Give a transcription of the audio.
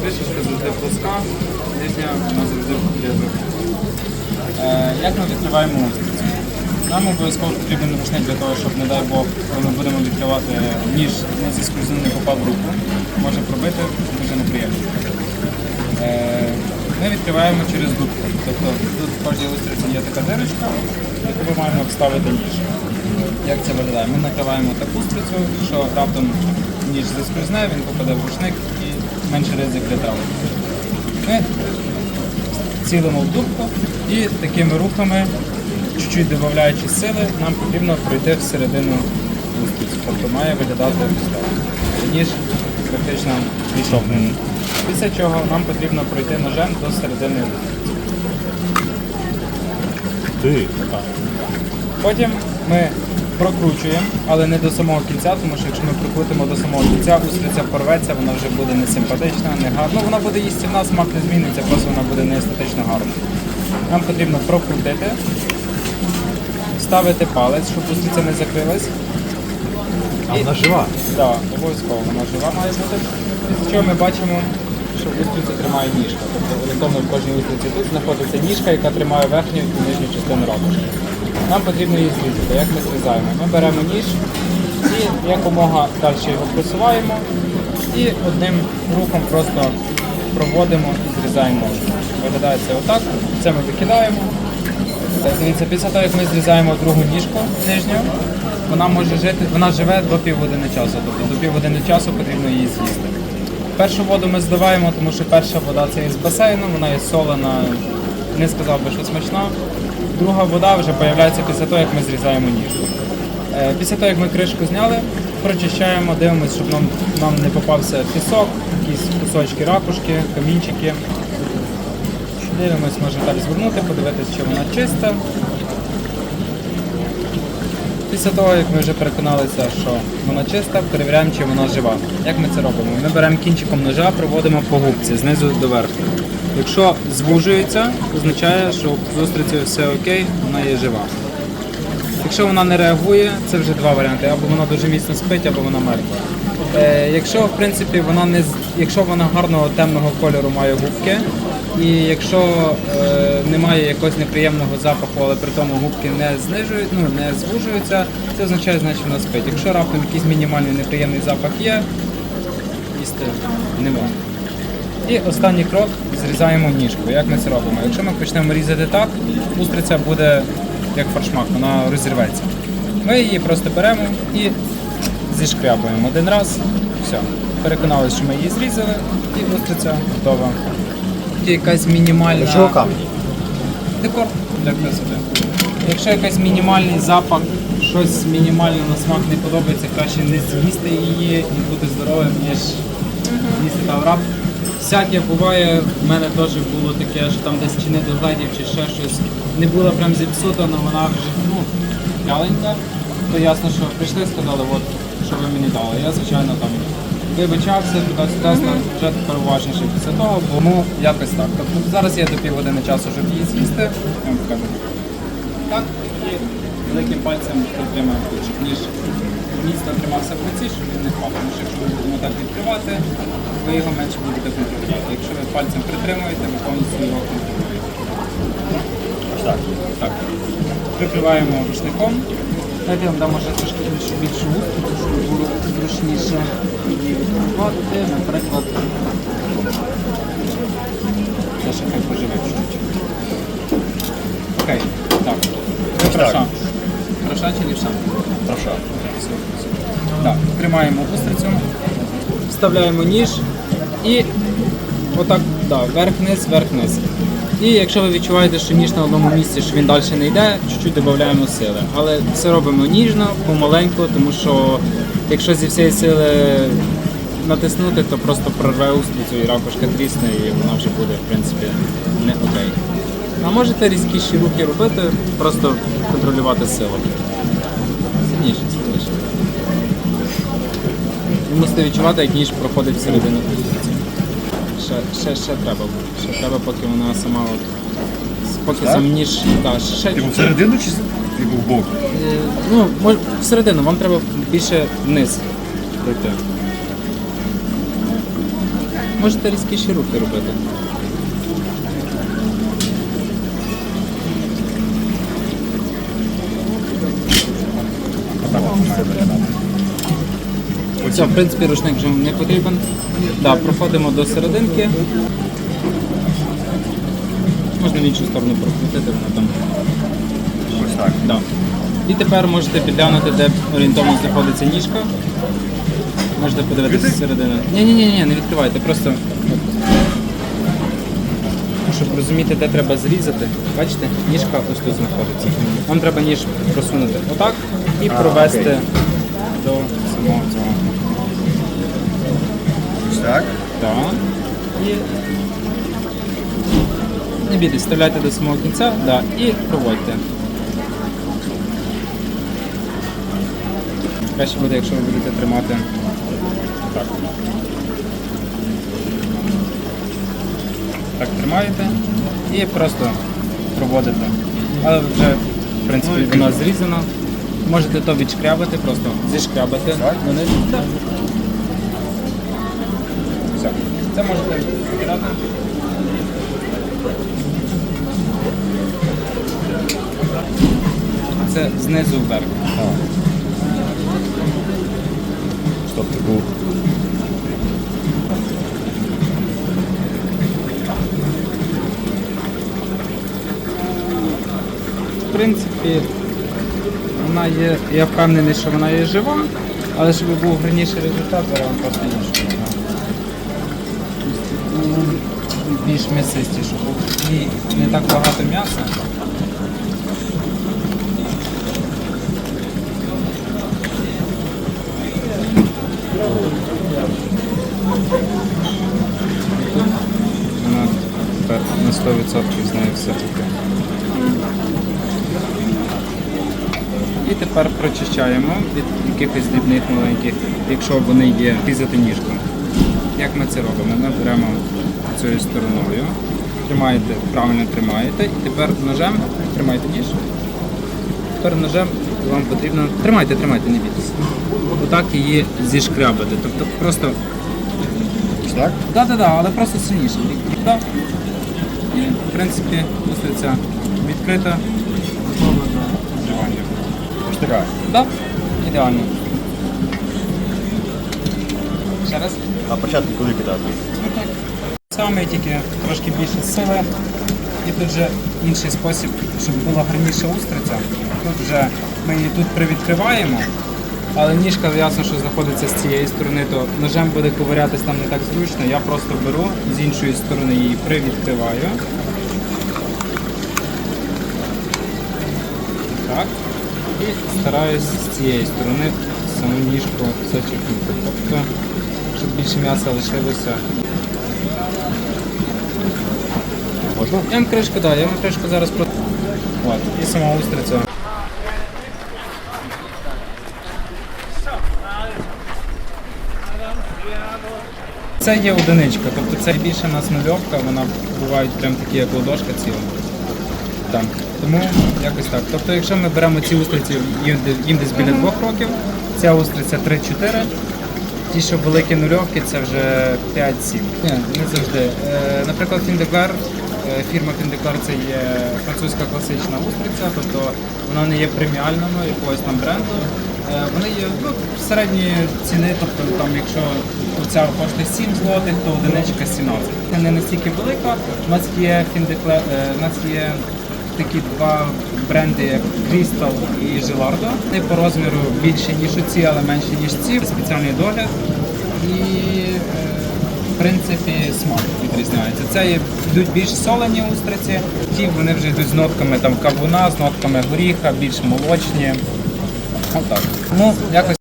кришечка завжди плоска, нижня вона завжди. Е, Як ми відкриваємо устрицю? Нам обов'язково потрібен рушник для того, щоб, не дай Бог, коли ми будемо відкривати ніж, не зіскользнув, не попав в руку. Може пробити, дуже неприємно. Е, Ми відкриваємо через дубку. Тобто тут в кожній устриці є така дирочка, яку ми маємо вставити ніж. Як це виглядає? Ми накриваємо таку устрицю, що раптом ніж зіскользне, він попаде в рушник і менше ризик для травми. Ми цілимо в дубку і такими рухами, чуть-чуть додаючи сили, нам потрібно пройти всередину устриці. Тобто має виглядати ось. Ніж практично пішов. Після чого нам потрібно пройти ножем до середини устриці. Ти. Потім ми прокручуємо, але не до самого кінця, тому що якщо ми прокрутимо до самого кінця, устриця порветься, вона вже буде не симпатична, не гарна. Ну, вона буде їстівна, смак не зміниться, просто вона буде не естетично гарна. Нам потрібно прокрутити, ставити палець, щоб устриця не закрилась. А вона жива. Так, обов'язково вона жива має бути. Після чого ми бачимо, що устриця тримає ніжка. Тобто орієнтовно в кожній устриці тут знаходиться ніжка, яка тримає верхню і нижню частину ракушки. Нам потрібно її зрізати. Як ми зрізаємо? Ми беремо ніж і якомога далі його просуваємо і одним рухом просто проводимо і зрізаємо ножку. Виглядає це отак. Це ми викидаємо. Дивіться, після того, як ми зрізаємо другу ніжку нижню, вона може жити, вона живе до півгодини часу. Тобто до півгодини часу потрібно її з'їсти. Першу воду ми зливаємо, тому що перша вода це із басейну, вона є солена, не сказав би, що смачна. Друга вода вже з'являється після того, як ми зрізаємо ніжку. Е, Після того, як ми кришку зняли, прочищаємо, дивимося, щоб нам, нам не попався пісок, якісь кусочки ракушки, камінчики. Дивимось, можна так звернути, подивитися, чи вона чиста. Після того, як ми вже переконалися, що вона чиста, перевіряємо, чи вона жива. Як ми це робимо? Ми беремо кінчиком ножа, проводимо по губці знизу до верху. Якщо звужується, означає, що з устрицею все окей, вона є жива. Якщо вона не реагує, це вже два варіанти. Або вона дуже міцно спить, або вона мертва. Е, якщо в принципі вона не якщо вона гарного темного кольору має губки, і якщо е, немає якогось неприємного запаху, але при тому губки не знижують, ну не звужуються, це означає, значить вона спить. Якщо раптом якийсь мінімальний неприємний запах є, їсти не. І останній крок зрізаємо ніжку. Як ми це робимо? Якщо ми почнемо різати так, устриця буде як фаршмак, вона розірветься. Ми її просто беремо і зішкрябуємо один раз. Все. Переконалися, що ми її зрізали, і устриця готова. Є якась мінімальна декор для красоти. Якщо якийсь мінімальний запах, щось мінімально на смак не подобається, краще не з'їсти її і бути здоровим, ніж їсти та враг. Всяке буває, в мене теж було таке, що там десь чи не доглядів, чи ще щось. Не була прям зіпсута, але вона вже ну, вяленька. То ясно, що прийшли, сказали, от що ви мені дали. Я, звичайно, там вибачався, туди-сюди, вже тепер уважніше після того, бо ну якось так. Тобто зараз є до півгодини часу, щоб її з'їсти. Я вам покажу. Так, і великим пальцем ключик, ніж міцно тримався в руці, щоб він не впав. Тому що якщо ми будемо так відкривати, ви його менше будете контролювати. Якщо ви пальцем притримуєте, ви повністю його контролюєте. Так. Так. Прикриваємо рушником. Дайте вам дам може трошки більшу більшу вустку, щоб було зручніше її відкривати. Наприклад, це ще хай поживе чуть. Окей, так. Ви проша. Проша чи лівша? Прошу. Так, тримаємо устрицю, вставляємо ніж і отак, да, вверх-вниз, вверх-вниз. І якщо ви відчуваєте, що ніж на одному місці, що він далі не йде, чуть-чуть додаємо сили. Але все робимо ніжно, помаленьку, тому що якщо зі всієї сили натиснути, то просто прорве устрицю і ракушка трісне, і вона вже буде, в принципі, не окей. А можете різкіші руки робити, просто контролювати силу. Сильніше. Ви мусите відчувати, як ніж проходить всередину устриці. Ще, ще, ще треба. Ще треба, поки вона сама от. Поки Так? сам ніж. Так, ще, Типу всередину чи типу в бок? Е, ну, мож, всередину, вам треба більше вниз. пройти. Можете різкіші рухи робити. Має виглядати. Все, в принципі, рушник вже не потрібен. Да, проходимо до серединки. Можна в іншу сторону прокрутити, вона там. Ось так. Да. І тепер можете підглянути, де орієнтовно знаходиться ніжка. Можете подивитися зсередини. Ні, ні, ні, ні, не відкривайте, просто. Щоб розуміти, де треба зрізати, бачите, ніжка ось тут знаходиться. Вам треба ніж просунути отак і провести окей. до самого цього. Так. Так. І не бійтесь, вставляйте до самого кінця, да, і проводьте. Краще буде, якщо ви будете тримати так. Так тримаєте і просто проводите. Але вже, в принципі, воно зрізано. Можете то відшкрябати, просто зішкрябати. Так? Вони, так. Все. Це можете викидати. Це знизу вверх. Стоп, ти був. В принципі, вона є, я впевнений, що вона є жива, але щоб був гарніший результат, зараз вам просто ніж. Більш м'ясистіше, бо і не так багато м'яса. На 100% з нею все таке. І тепер прочищаємо від якихось дрібних маленьких, якщо вони є різати ніжку. Як ми це робимо? Ми беремо цією стороною, тримаєте, правильно тримаєте, і тепер ножем тримайте ніж. Тепер ножем вам потрібно. Тримайте, тримайте, не бійтеся. Отак її зішкрябати. Тобто просто. Ось так? Да, да, да, але просто сильніше. Да. І в принципі устриця відкрита, готова до вживання. Так, ідеально. Ще раз. А початку куди кидати? Саме тільки трошки більше сили. І тут вже інший спосіб, щоб була гарніша устриця. Тут вже ми її тут привідкриваємо, але ніжка ясно, що знаходиться з цієї сторони, то ножем буде ковирятись там не так зручно. Я просто беру з іншої сторони її привідкриваю. Так. І стараюсь з цієї сторони саму ніжку зачерпнути. Тобто, щоб більше м'яса лишилося. Можна? Я вам кришку, да, я вам кришку зараз про. От, і сама устриця. Це є одиничка, тобто це більше у нас нульовка, вона бувають прям такі, як ладошка ціла. Так. Тому якось так. Тобто, якщо ми беремо ці устриці, їм, десь біля двох років, ця устриця 3-4, ті, що великі нульовки, це вже 5-7. Ні, не завжди. Е, наприклад, Фіндеклер, фірма Фіндеклер це є французька класична устриця, тобто вона не є преміальною якогось там бренду. Е, вони є ну, середньої ціни, тобто там, якщо ця коштує 7 злотих, то одиничка 17. Це не настільки велика. У нас є Фіндеклер, у нас є такі два бренди, як Crystal і Gelardo. Вони по розміру більші, ніж оці, але менші, ніж ці. Спеціальний догляд. І е, принципі смак відрізняється. Це йдуть більш солені устриці, ті вони вже йдуть з нотками там кавуна, з нотками горіха, більш молочні. Отак. Ну, якось